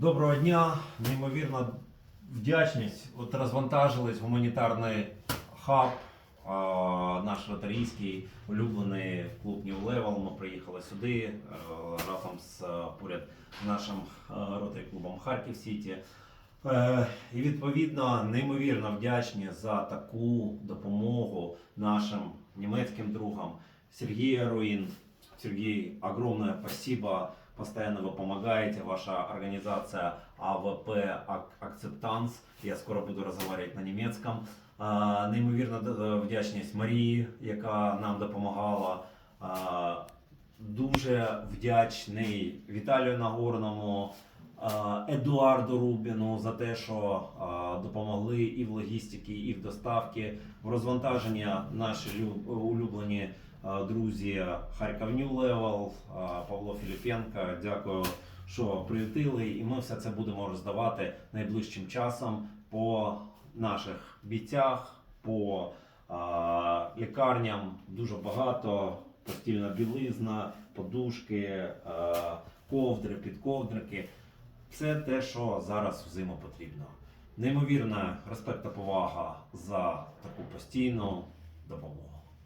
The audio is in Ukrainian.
Доброго дня, неймовірна вдячність. От розвантажились гуманітарний хаб, наш ротарійський улюблений клуб New Level. Ми приїхали сюди е, разом з е, поряд нашим е, ротарі клубом Харків Сіті. І відповідно неймовірно вдячні за таку допомогу нашим німецьким другам Сергію Руїн. Сергей, огромное спасибо. Постоянно вы помогаете. Ваша организация АВП Акцептанс. Я скоро буду разговаривать на німецькому. Неймовірна вдячність Марії, яка нам допомагала. Дуже вдячний Віталію Нагорному, Едуарду Рубіну за те, що допомогли і в логістиці, і в доставці, в розвантаженні наші лю- улюблені друзі Харків New Level, Павло Філіпенко. Дякую, що приютили. І ми все це будемо роздавати найближчим часом по наших бійцях, по лікарням. Дуже багато. Постільна білизна, подушки, ковдри, підковдрики. Це те, що зараз взиму потрібно. Неймовірна респект та повага за таку постійну допомогу.